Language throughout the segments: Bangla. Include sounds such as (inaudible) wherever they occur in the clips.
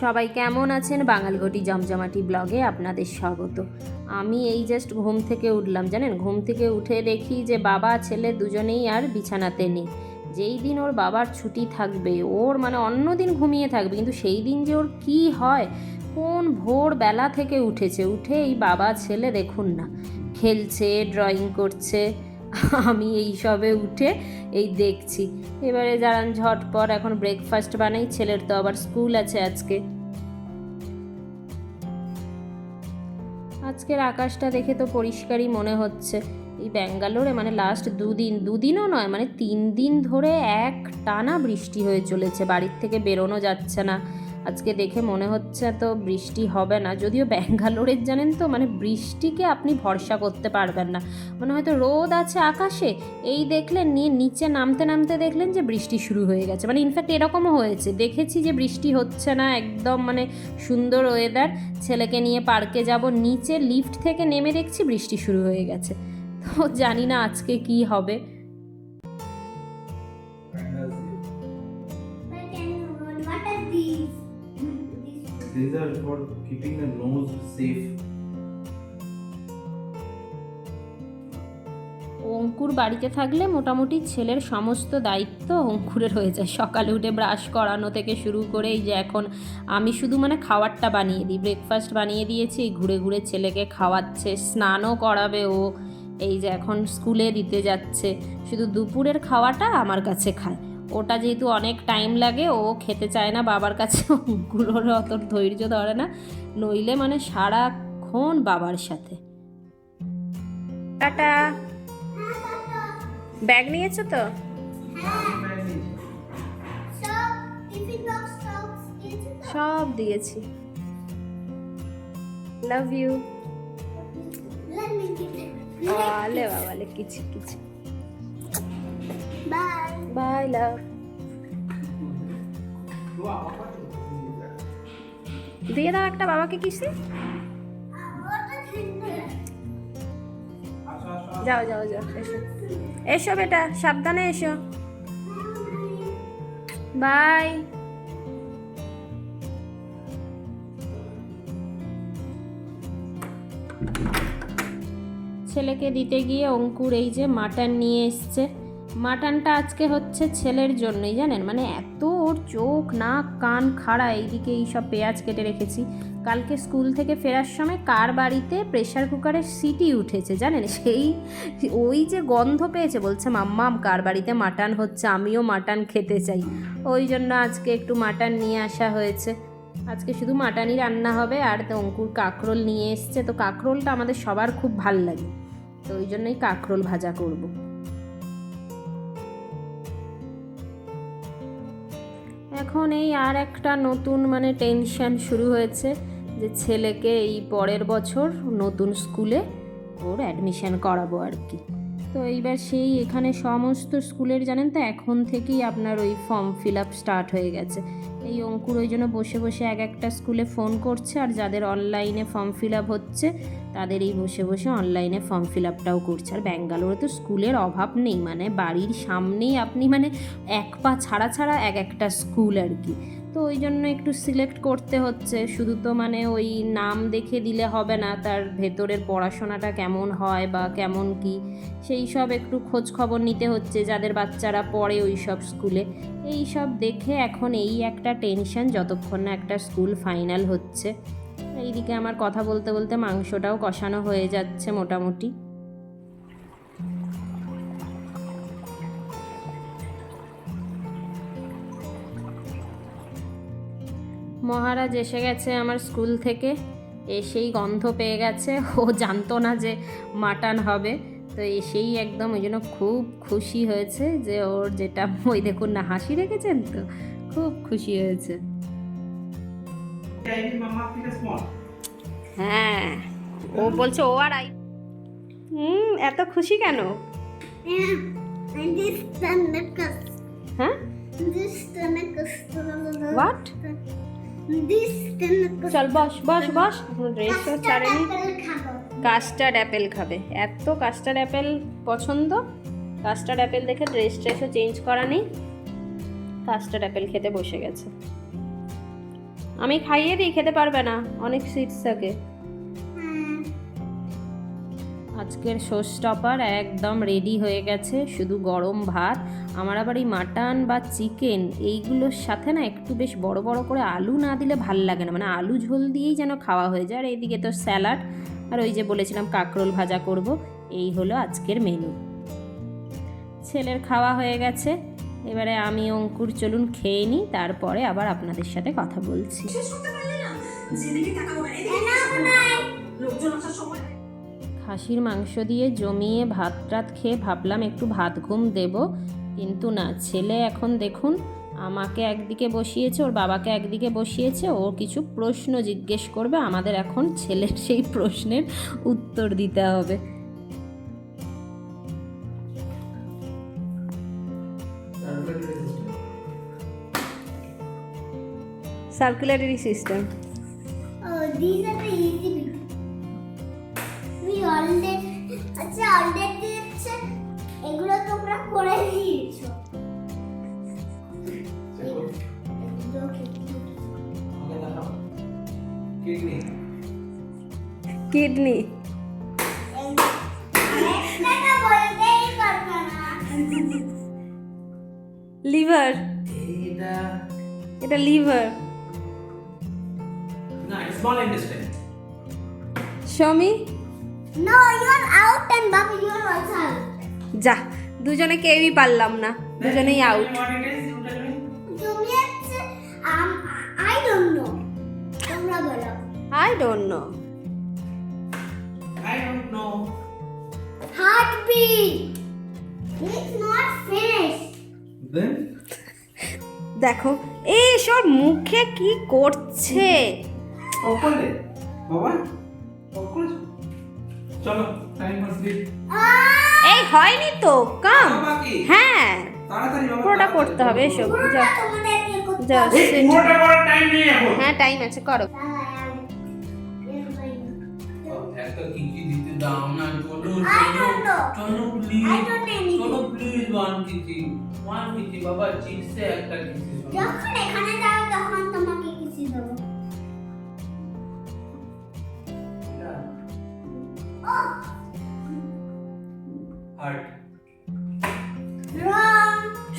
সবাই কেমন আছেন? বাঙালঘটি জমজমাটি ব্লগে আপনাদের স্বাগত। আমি এই জাস্ট ঘুম থেকে উঠলাম, জানেন? ঘুম থেকে উঠে দেখি যে বাবা, ছেলে দুজনেই আর বিছানাতে নেই। যেই দিন ওর বাবার ছুটি থাকবে, ওর মানে অন্য দিন ঘুমিয়ে থাকবে, কিন্তু সেই দিন যে ওর কী হয়, কোন ভোর বেলা থেকে উঠেছে উঠে এই বাবা, ছেলে দেখুন না। খেলছে ড্রয়িং করছে (laughs) আমি এই সবে উঠে এই দেখছি। এবারে যারা ঝটপট, এখন ব্রেকফাস্ট বানাই, ছেলের তো আবার স্কুল আছে আজকে। আজকের আকাশটা দেখে তো পরিষ্কারই মনে হচ্ছে। এই ব্যাঙ্গালোরে মানে লাস্ট দুদিন, দুদিনও নয় মানে তিন দিন ধরে এক টানা বৃষ্টি হয়ে চলেছে, বাড়ির থেকে বেরোনো যাচ্ছে না। আজকে দেখে মনে হচ্ছে তো বৃষ্টি হবে না। যদিও ব্যাঙ্গালোরের জানেন তো মানে বৃষ্টিকে আপনি ভরসা করতে পারবেন না। মানে হয়তো রোদ আছে আকাশে, এই দেখলেন নিয়ে নিচে নামতে নামতে দেখলেন যে বৃষ্টি শুরু হয়ে গেছে। মানে ইনফ্যাক্ট এরকমও হয়েছে। দেখেছি যে বৃষ্টি হচ্ছে না, একদম মানে সুন্দর ওয়েদার ছেলেকে নিয়ে পার্কে যাব, নিচে লিফট থেকে নেমে দেখছি বৃষ্টি শুরু হয়ে গেছে। তো জানি না আজকে কি হবে। What are these? These are for keeping the nose safe. অঙ্কুর বাড়িতে থাকলে মোটামুটি ছেলের সমস্ত দায়িত্ব অঙ্কুরের হয়ে যায়। সকালে উঠে ব্রাশ করানো থেকে শুরু করে এই যে এখন আমি শুধু মানে খাবারটা বানিয়ে দিই। ব্রেকফাস্ট বানিয়ে দিয়েছি, ঘুরে ঘুরে ছেলেকে খাওয়াচ্ছে, স্নানও করাবে ও এই যে এখন স্কুলে দিতে যাচ্ছে। শুধু দুপুরের খাওয়াটা আমার কাছে খায়। ওটা যেহেতু অনেক টাইম লাগে, ও খেতে চায় না, বাবার কাছে অঙ্কুরের অত ধৈর্য ধরে না। নইলে মানে সারাক্ষণ বাবার সাথে। টাটা। ব্যাগ নিয়েছো তো? সব দিয়েছি। লাভ ইউ আলে বাবালে কিছু কিছু. বাই লাভ দিয়ে দাও একটা বাবাকে কিসে? যাও যাও যাও, এসো। এসো বেটা, সাবধানে এসো। বাই ছেলেকে দিতে গিয়ে অঙ্কুর এই যে মাটন নিয়ে এসছে। মাটনটা আজকে হচ্ছে ছেলের জন্যই, জানেন? মানে এত ওর চোখ, নাক, কান খাড়া, এইদিকে এইসব পেঁয়াজ কেটে রেখেছি। কালকে স্কুল থেকে ফেরার সময় কার বাড়িতে প্রেশার কুকারের সিটি উঠেছে, জানেন? সেই, ওই যে গন্ধ পেয়েছে, বলছে, মাম্মাম, কার বাড়িতে মাটন হচ্ছে? আমিও মাটন খেতে চাই। ওই জন্য আজকে একটু মাটন নিয়ে আসা হয়েছে। আজকে শুধু মাটানই রান্না হবে, আর তো অঙ্কুর কাঁকরোল নিয়ে এসছে। তো কাঁকরোলটা আমাদের সবার খুব ভালো লাগে। তো ওই জন্যই কাঁকরোল ভাজা করব। এখন এই আর একটা নতুন মানে টেনশন শুরু হয়েছে যে ছেলেকে এই পরের বছর নতুন স্কুলে ওর অ্যাডমিশন করাবো আর কি। তো এইবার সেই এখানে সমস্ত স্কুলের, জানেন তো, এখন থেকেই আপনার ওই ফর্ম ফিল আপ স্টার্ট হয়ে গেছে। এই অঙ্কুর ওই জন্য বসে বসে এক একটা স্কুলে ফোন করছে আর যাদের অনলাইনে ফর্ম ফিল আপ হচ্ছে, তাদের এই বসে বসে অনলাইনে ফর্ম ফিল আপটাও করছে। আর ব্যাঙ্গালোরে তো স্কুলের অভাব নেই মানে বাড়ির সামনেই আপনি মানে এক পা ছাড়া ছাড়া এক একটা স্কুল আর কি। তো ওই জন্য একটু সিলেক্ট করতে হচ্ছে। শুধু তো মানে ওই নাম দেখে দিলে হবে না, তার ভেতরের পড়াশোনাটা কেমন হয় বা কেমন কি, সেই সব একটু খোঁজ খবর নিতে হচ্ছে যাদের বাচ্চারা পড়ে ওই সব স্কুলে এই সব দেখে এখন এই একটা টেনশন যতক্ষণ না একটা স্কুল ফাইনাল হচ্ছে। এইদিকে আমার কথা বলতে বলতে মাংসটাও কষানো হয়ে যাচ্ছে মোটামুটি। মহারাজ এসে গেছে আমার স্কুল থেকে। এসেই গন্ধ পেয়ে গেছে। ও জানতো না যে মাটন হবে। তো এসেই একদম ওই জন্য খুব খুশি হয়েছে যে ওর যেটা ওই দেখুন না হাসি রেখেছেন তো? খুব খুশি হয়েছে। হ্যাঁ ও বলছে ও আর আই হুম এত খুশি কেন. হ্যাঁ What? চল বস বস বস। ড্রেসও ছাড়েনি খাব। কাস্টার্ড অ্যাপেল খাবে। এত কাস্টার্ড অ্যাপেল পছন্দ? কাস্টার্ড অ্যাপেল দেখে ড্রেস ট্রেসও চেঞ্জ করা নেই। কাস্টার্ড অ্যাপেল খেতে বসে গেছে। আমি খাইয়ে দিই খেতে পারবে না। অনেক সুইটস থাকে। আজকের শো স্টপার একদম রেডি হয়ে গেছে শুধু গরম ভাত। আমার আবার এই মাটন বা চিকেন এইগুলোর সাথে না একটু বেশ বড় বড় করে আলু না দিলে ভালো লাগে না। মানে আলু ঝোল দিয়েই যেন খাওয়া হয়ে যায়। আর এইদিকে তো স্যালাড আর ওই যে বলেছিলাম কাঁকরোল ভাজা করব এই হলো আজকের মেনু ছেলের খাওয়া হয়ে গেছে। এবারে আমি অঙ্কুর চলুন খেয়ে নিই তারপরে আবার আপনাদের সাথে কথা বলছি। খাসির মাংস দিয়ে জমিয়ে ভাত টাত খেয়ে ভাবলাম একটু ভাত ঘুম দেব। কিন্তু না ছেলে এখন দেখুন আমাকে একদিকে বসিয়েছে ওর বাবাকে একদিকে বসিয়েছে ও কিছু প্রশ্ন জিজ্ঞেস করবে আমাদের এখন ছেলের সেই প্রশ্নের উত্তর দিতে হবে। Circulatory system Oh, these are the easy আচ্ছা অলরেডি হচ্ছে এগুলো তোমরা করে দিয়েছ। কিডনি। লিভার। এটা লিভার। না স্মল ইন্টেস্টাইন স্বামী No, you're out and Bobby, you're also out. যা দুজনে কেউই পারলাম না দুজনেই out you I don't know তোমরা বলো। I don't know I don't know heartbeat. It's not finished. Then দেখো এই সব মুখে কি করছে? বাবা চলো টাইম ah এই হয়নি তো কাম হ্যাঁ। তাড়াতাড়ি পুরোটা করতে হবে এসো যাও। হ্যাঁ টাইম আছে করো। বাবা চিপসে একটা যখন এখানে যাও তখন তোমাকে কিছু দেবো।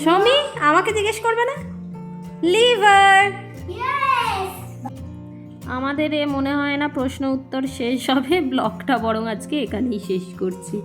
সমী, আমাকে জিজ্ঞেস করবে না? লিভার আমাদের এ মনে হয় না প্রশ্ন উত্তর শেষ হবে। ব্লগটা বরং আজকে এখানেই শেষ করছি।